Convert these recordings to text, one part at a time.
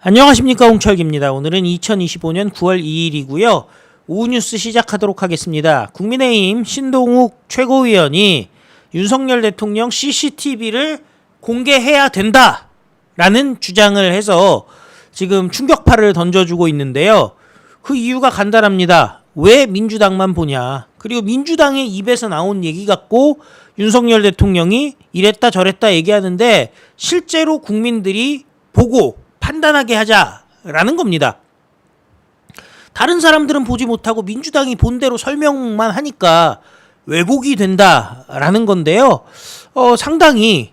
안녕하십니까 홍철기입니다. 오늘은 2025년 9월 2일이고요. 오후 뉴스 시작하도록 하겠습니다. 국민의힘 신동욱 최고위원이 윤석열 대통령 CCTV를 공개해야 된다라는 주장을 해서 지금 충격파를 던져주고 있는데요. 그 이유가 간단합니다. 왜 민주당만 보냐. 그리고 민주당의 입에서 나온 얘기 갖고 윤석열 대통령이 이랬다 저랬다 얘기하는데 실제로 국민들이 보고 판단하게 하자라는 겁니다. 다른 사람들은 보지 못하고 민주당이 본대로 설명만 하니까 왜곡이 된다라는 건데요. 어, 상당히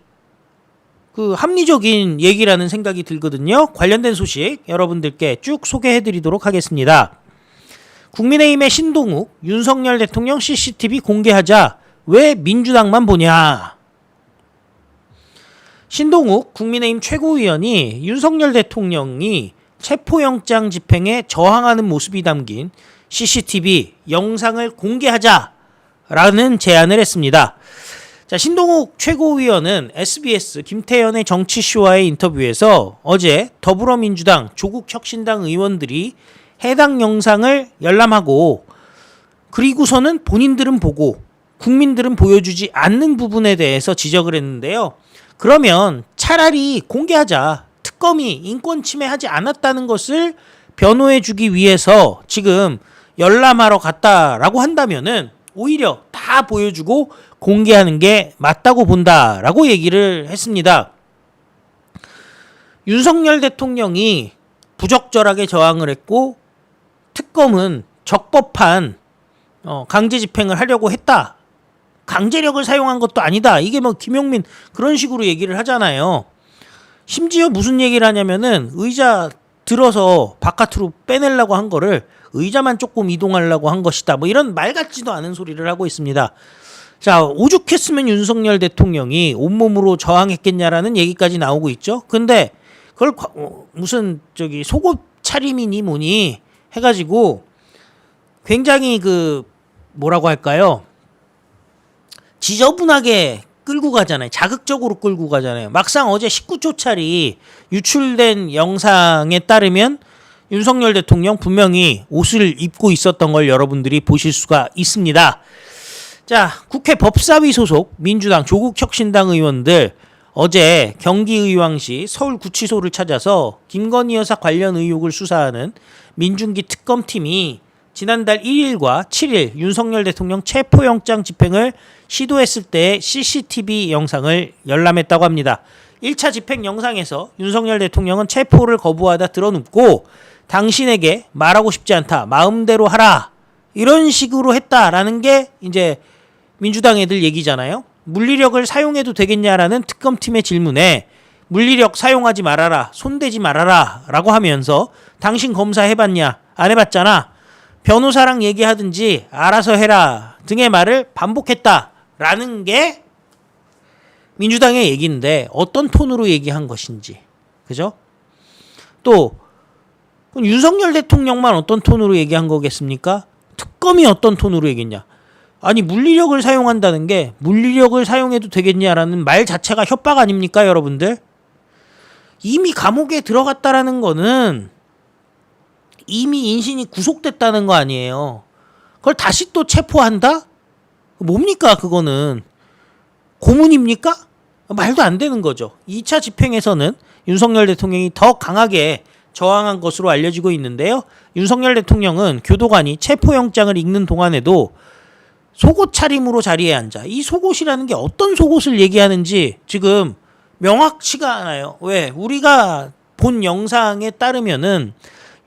그 합리적인 얘기라는 생각이 들거든요. 관련된 소식 여러분들께 쭉 소개해 드리도록 하겠습니다. 국민의힘의 신동욱, 윤석열 대통령 CCTV 공개하자 왜 민주당만 보냐? 신동욱 국민의힘 최고위원이 윤석열 대통령이 체포영장 집행에 저항하는 모습이 담긴 CCTV 영상을 공개하자라는 제안을 했습니다. 자, 신동욱 최고위원은 SBS 김태현의 정치쇼와의 인터뷰에서 어제 더불어민주당 조국 혁신당 의원들이 해당 영상을 열람하고 그리고서는 본인들은 보고 국민들은 보여주지 않는 부분에 대해서 지적을 했는데요. 그러면 차라리 공개하자. 특검이 인권 침해하지 않았다는 것을 변호해 주기 위해서 지금 열람하러 갔다라고 한다면은 오히려 다 보여주고 공개하는 게 맞다고 본다라고 얘기를 했습니다. 윤석열 대통령이 부적절하게 저항을 했고 특검은 적법한 어, 강제 집행을 하려고 했다. 강제력을 사용한 것도 아니다. 이게 뭐 김용민 그런 식으로 얘기를 하잖아요. 심지어 무슨 얘기를 하냐면은 의자 들어서 바깥으로 빼내려고 한 거를 의자만 조금 이동하려고 한 것이다. 뭐 이런 말 같지도 않은 소리를 하고 있습니다. 자, 오죽했으면 윤석열 대통령이 온몸으로 저항했겠냐라는 얘기까지 나오고 있죠. 근데 그걸 과- 어, 무슨 저기 속옷 차림이니 뭐니 해가지고 굉장히 그 뭐라고 할까요? 지저분하게 끌고 가잖아요. 자극적으로 끌고 가잖아요. 막상 어제 19초짜리 유출된 영상에 따르면 윤석열 대통령 분명히 옷을 입고 있었던 걸 여러분들이 보실 수가 있습니다. 자, 국회 법사위 소속 민주당 조국 혁신당 의원들 어제 경기의왕시 서울구치소를 찾아서 김건희 여사 관련 의혹을 수사하는 민중기 특검팀이 지난달 1일과 7일 윤석열 대통령 체포영장 집행을 시도했을 때의 CCTV 영상을 열람했다고 합니다. 1차 집행 영상에서 윤석열 대통령은 체포를 거부하다 드러눕고 당신에게 말하고 싶지 않다. 마음대로 하라. 이런 식으로 했다라는 게 이제 민주당 애들 얘기잖아요. 물리력을 사용해도 되겠냐라는 특검팀의 질문에 물리력 사용하지 말아라. 손대지 말아라. 라고 하면서 당신 검사 해봤냐? 안 해봤잖아. 변호사랑 얘기하든지 알아서 해라 등의 말을 반복했다라는 게 민주당의 얘기인데 어떤 톤으로 얘기한 것인지 그죠? 또 윤석열 대통령만 어떤 톤으로 얘기한 거겠습니까? 특검이 어떤 톤으로 얘기했냐? 아니 물리력을 사용한다는 게 물리력을 사용해도 되겠냐라는 말 자체가 협박 아닙니까, 여러분들? 이미 감옥에 들어갔다라는 거는 이미 인신이 구속됐다는 거 아니에요. 그걸 다시 또 체포한다? 뭡니까 그거는 고문입니까? 말도 안 되는 거죠. 2차 집행에서는 윤석열 대통령이 더 강하게 저항한 것으로 알려지고 있는데요. 윤석열 대통령은 교도관이 체포영장을 읽는 동안에도 속옷 차림으로 자리에 앉아. 이 속옷이라는 게 어떤 속옷을 얘기하는지 지금 명확치가 않아요. 왜? 우리가 본 영상에 따르면은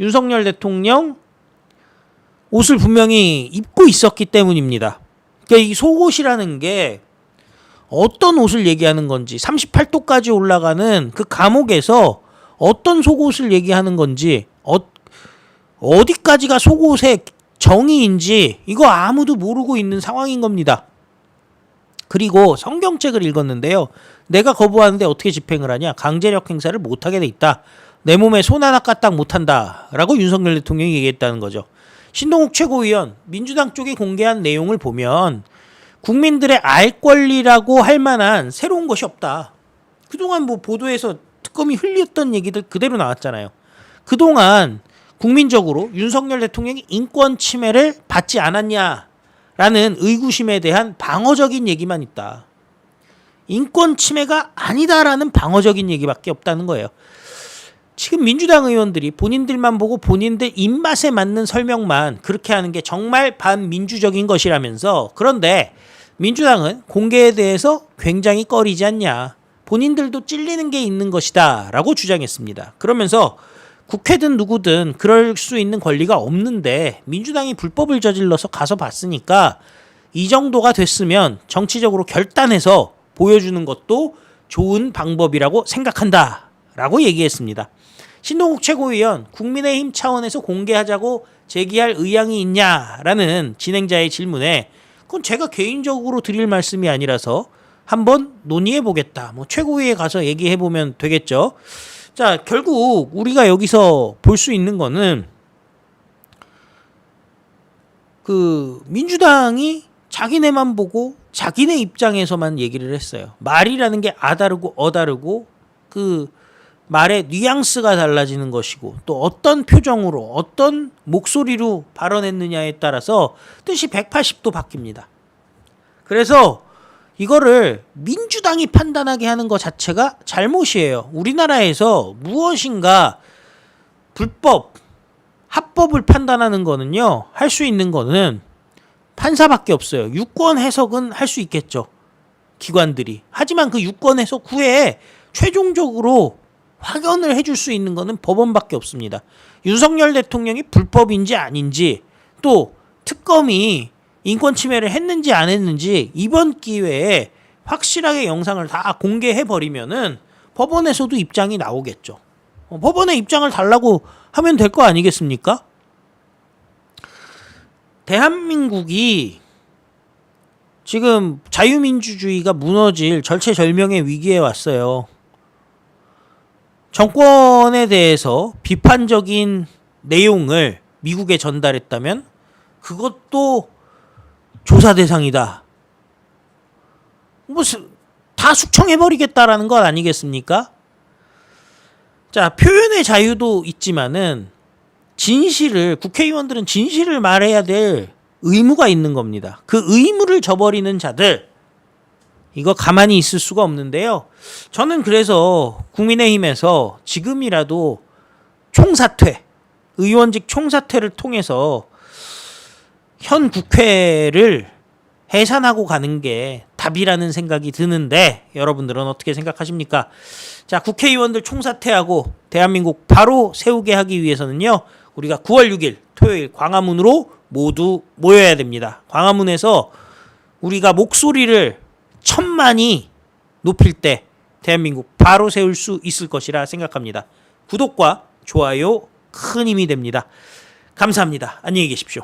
윤석열 대통령 옷을 분명히 입고 있었기 때문입니다. 그러니까 이 속옷이라는 게 어떤 옷을 얘기하는 건지 38도까지 올라가는 그 감옥에서 어떤 속옷을 얘기하는 건지 어, 어디까지가 속옷의 정의인지 이거 아무도 모르고 있는 상황인 겁니다. 그리고 성경책을 읽었는데요. 내가 거부하는데 어떻게 집행을 하냐? 강제력 행사를 못하게 돼 있다. 내 몸에 손 하나 까딱 못한다라고 윤석열 대통령이 얘기했다는 거죠. 신동욱 최고위원 민주당 쪽이 공개한 내용을 보면 국민들의 알 권리라고 할 만한 새로운 것이 없다. 그동안 뭐 보도에서 특검이 흘렸던 얘기들 그대로 나왔잖아요. 그동안 국민적으로 윤석열 대통령이 인권 침해를 받지 않았냐라는 의구심에 대한 방어적인 얘기만 있다. 인권 침해가 아니다라는 방어적인 얘기밖에 없다는 거예요. 지금 민주당 의원들이 본인들만 보고 본인들 입맛에 맞는 설명만 그렇게 하는 게 정말 반민주적인 것이라면서 그런데 민주당은 공개에 대해서 굉장히 꺼리지 않냐. 본인들도 찔리는 게 있는 것이다. 라고 주장했습니다. 그러면서 국회든 누구든 그럴 수 있는 권리가 없는데 민주당이 불법을 저질러서 가서 봤으니까 이 정도가 됐으면 정치적으로 결단해서 보여주는 것도 좋은 방법이라고 생각한다. 라고 얘기했습니다. 신동국 최고위원 국민의힘 차원에서 공개하자고 제기할 의향이 있냐라는 진행자의 질문에 그건 제가 개인적으로 드릴 말씀이 아니라서 한번 논의해 보겠다. 뭐 최고위에 가서 얘기해 보면 되겠죠. 자, 결국 우리가 여기서 볼 수 있는 거는 그 민주당이 자기네만 보고 자기네 입장에서만 얘기를 했어요. 말이라는 게 아다르고 어다르고 그 말의 뉘앙스가 달라지는 것이고 또 어떤 표정으로 어떤 목소리로 발언했느냐에 따라서 뜻이 180도 바뀝니다. 그래서 이거를 민주당이 판단하게 하는 것 자체가 잘못이에요. 우리나라에서 무엇인가 불법, 합법을 판단하는 거는요, 할 수 있는 거는 판사밖에 없어요. 유권 해석은 할 수 있겠죠. 기관들이. 하지만 그 유권 해석 후에 최종적으로 확연을 해줄 수 있는 거는 법원밖에 없습니다. 윤석열 대통령이 불법인지 아닌지 또 특검이 인권 침해를 했는지 안 했는지 이번 기회에 확실하게 영상을 다 공개해 버리면은 법원에서도 입장이 나오겠죠. 어, 법원에 입장을 달라고 하면 될 거 아니겠습니까? 대한민국이 지금 자유민주주의가 무너질 절체절명의 위기에 왔어요. 정권에 대해서 비판적인 내용을 미국에 전달했다면 그것도 조사 대상이다. 무슨 다 숙청해버리겠다라는 것 아니겠습니까? 자, 표현의 자유도 있지만은 진실을 국회의원들은 진실을 말해야 될 의무가 있는 겁니다. 그 의무를 저버리는 자들 이거 가만히 있을 수가 없는데요. 저는 그래서 국민의힘에서 지금이라도 총사퇴, 의원직 총사퇴를 통해서 현 국회를 해산하고 가는 게 답이라는 생각이 드는데 여러분들은 어떻게 생각하십니까? 자, 국회의원들 총사퇴하고 대한민국 바로 세우게 하기 위해서는요. 우리가 9월 6일 토요일 광화문으로 모두 모여야 됩니다. 광화문에서 우리가 목소리를 천만이 높일 때 대한민국 바로 세울 수 있을 것이라 생각합니다. 구독과 좋아요 큰 힘이 됩니다. 감사합니다. 안녕히 계십시오.